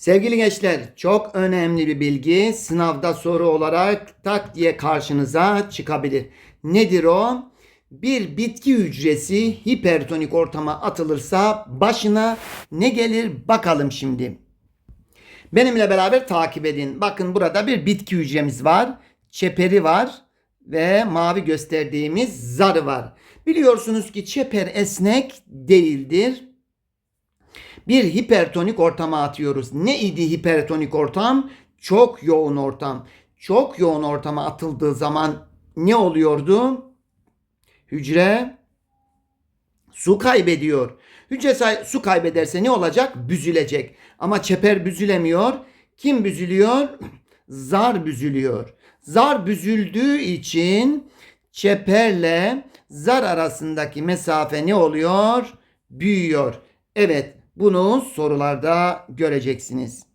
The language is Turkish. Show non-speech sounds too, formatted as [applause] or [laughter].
Sevgili gençler çok önemli bir bilgi sınavda soru olarak tak diye karşınıza çıkabilir. Nedir o? Bir bitki hücresi hipertonik ortama atılırsa başına ne gelir bakalım şimdi. Benimle beraber takip edin. Bakın burada bir bitki hücremiz var. Çeperi var ve mavi gösterdiğimiz zarı var. Biliyorsunuz ki çeper esnek değildir. Bir hipertonik ortama atıyoruz. Ne idi hipertonik ortam? Çok yoğun ortam. Çok yoğun ortama atıldığı zaman ne oluyordu? Hücre su kaybediyor. Hücre su kaybederse ne olacak? Büzülecek. Ama çeper büzülemiyor. Kim büzülüyor? [clears throat] Zar büzülüyor. Zar büzüldüğü için çeperle zar arasındaki mesafe ne oluyor? Büyüyor. Evet, bunu sorularda göreceksiniz.